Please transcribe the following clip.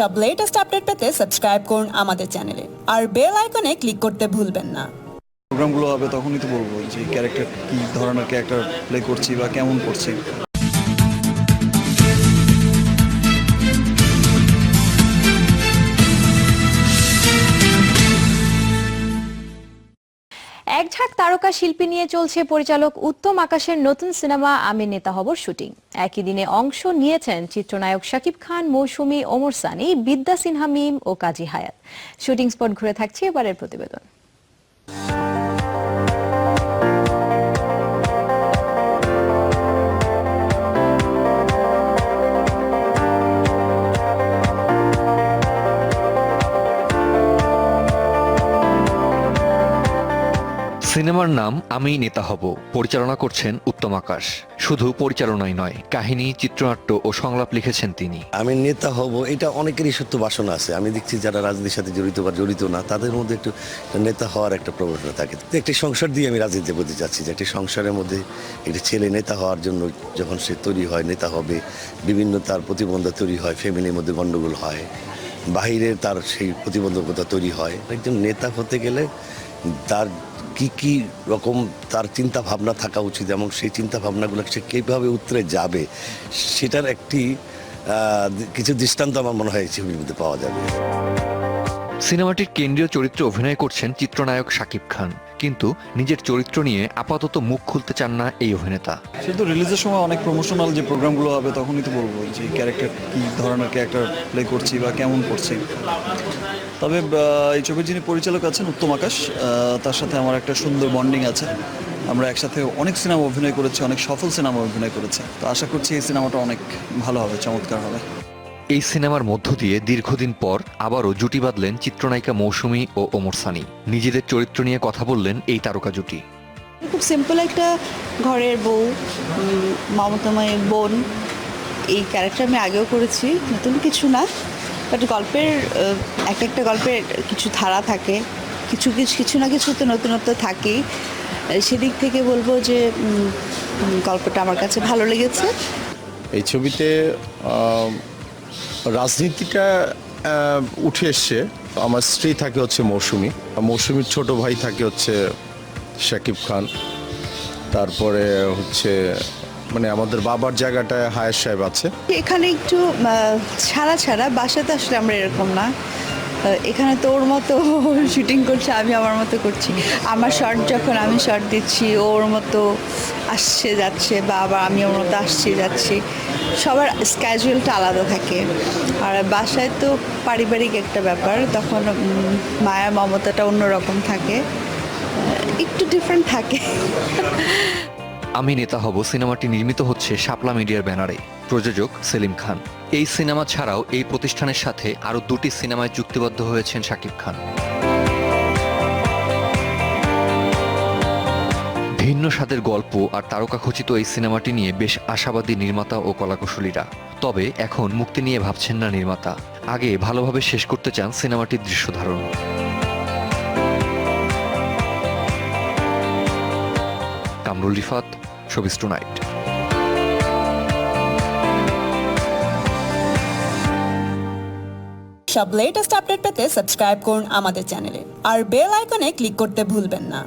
সব latest update পেতে subscribe করুন আমাদের চ্যানেলে আর বেল আইকনে ক্লিক করতে ভুলবেন না। প্রোগ্রামগুলো হবে তখনই তো বলব যে ক্যারেক্টার কী ধরনের ক্যারেক্টার প্লে করছি বা কেমন করছি। এক ঝাঁক তারকা শিল্পী নিয়ে চলছে পরিচালক উত্তম আকাশের নতুন সিনেমা আমি নেতা হবর শুটিং। একই দিনে অংশ নিয়েছেন চিত্রনায়ক শাকিব খান, মৌসুমী, ওমর সানি, বিদ্যা সিনহা মিম ও কাজী হায়াত। শুটিং স্পট ঘুরে থাকছে এবারের প্রতিবেদন। সিনেমার নাম আমি নেতা হব, পরিচালনা করছেন উত্তম আকাশ। শুধু পরিচালনাই নয়, কাহিনী, চিত্রনাট্য ও সংলাপ লিখেছেন তিনি। আমি নেতা হব, এটা অনেকেরই সত্য বাসনা আছে। আমি দেখছি যারা রাজনীতির সাথে জড়িত বা জড়িত না, তাদের মধ্যে একটু নেতা হওয়ার একটা প্রবণতা থাকে। একটি সংসার দিয়ে আমি রাজনীতিতে বলতে চাচ্ছি যে একটি সংসারের মধ্যে একটি ছেলে নেতা হওয়ার জন্য যখন সে তৈরি হয়, নেতা হবে, বিভিন্ন তার প্রতিবন্ধক তৈরি হয়, ফ্যামিলির মধ্যে গণ্ডগোল হয় বাহিরে তার সেই প্রতিবন্ধকতা তৈরি হয়। একজন নেতা হতে গেলে তার কি কি রকম তার চিন্তা ভাবনা থাকা উচিত এবং সেই চিন্তা ভাবনাগুলো সে কীভাবে উত্তরে যাবে, সেটার একটি কিছু দৃষ্টান্ত আমার মনে হয় এই ছবির মধ্যে পাওয়া যাবে। সিনেমাটির কেন্দ্রীয় চরিত্রে অভিনয় করছেন চিত্রনায়ক শাকিব খান। কিন্তু নিজের চরিত্র নিয়ে আপাতত মুখ খুলতে চান না এই অভিনেতা। তো রিলিজের সময় অনেক প্রমোশনাল যে প্রোগ্রামগুলো হবে, তখনই তো বলব যে ক্যারেক্টার কী ধরনের ক্যারেক্টার প্লে করছি বা কেমন করছি। তবে এই ছবির যিনি পরিচালক আছেন উত্তম আকাশ তার সাথে আমার একটা সুন্দর বন্ডিং আছে। আমরা একসাথে অনেক সিনেমা অভিনয় করেছি, অনেক সফল সিনেমা অভিনয় করেছি। তো আশা করছি এই সিনেমাটা অনেক ভালো হবে, চমৎকার হবে। এই সিনেমার মধ্য দিয়ে দীর্ঘদিন পর আবারও জুটি বাঁধলেন চিত্রনায়িকা মৌসুমী ও ওমর সানি। নিজেদের চরিত্র নিয়ে কথা বললেন এই তারকা জুটি। খুব সিম্পল একটা ঘরের বউ মমতাময় বোন। এই ক্যারেক্টার আমি আগেও করেছি নতুন কিছু না বাট গল্পের এক একটা গল্পের কিছু ধারা থাকে। কিছু কিছু কিছু না কিছু তো নতুনত্ব থাকেই। সেদিক থেকে বলব যে গল্পটা আমার কাছে ভালো লেগেছে। এই ছবিতে রাজনীতিটা উঠে এসছে। আমার স্ত্রী থাকে হচ্ছে মৌসুমি। মৌসুমির ছোট ভাই থাকে হচ্ছে শাকিব খান। তারপরে হচ্ছে মানে আমাদের বাবার জায়গাটায় হায়ার সাহেব আছে। এখানে একটু ছাড়া ছাড়া, বাসাতে আসলে আমরা এরকম না। এখানে তো ওর মতো শুটিং করছে, আমি আমার মতো করছি। আমার শর্ট যখন আমি শর্ট দিচ্ছি, ওর মতো আসছে, যাচ্ছে, বা আবার আমি ওর মতো আসছি, যাচ্ছি। সবার স্ক্যাজুয়ালটা আলাদা থাকে। আর বাসায় তো পারিবারিক একটা ব্যাপার, তখন মায়া মমতাটা অন্যরকম থাকে। একটু ডিফারেন্ট থাকে। আমি নেতা হব, সিনেমাটি নির্মিত হচ্ছে শাপলা মিডিয়ার ব্যানারে। প্রযোজক সেলিম খান। এই সিনেমা ছাড়াও এই প্রতিষ্ঠানের সাথে আরও দুটি সিনেমায় চুক্তিবদ্ধ হয়েছেন শাকিব খান। ভিন্ন স্বাদের গল্প আর তারকাখচিত এই সিনেমাটি নিয়ে বেশ আশাবাদী নির্মাতা ও কলাকুশলীরা। তবে এখন মুক্তি নিয়ে ভাবছেন না নির্মাতা। আগে ভালোভাবে শেষ করতে চান সিনেমাটির দৃশ্য ধারণ কামরুল রিফাত শোবিস টুনাইট। সব লেটেস্ট আপডেট পেতে সাবস্ক্রাইব করুন আমাদের চ্যানেলে আর বেল আইকনে ক্লিক করতে ভুলবেন না।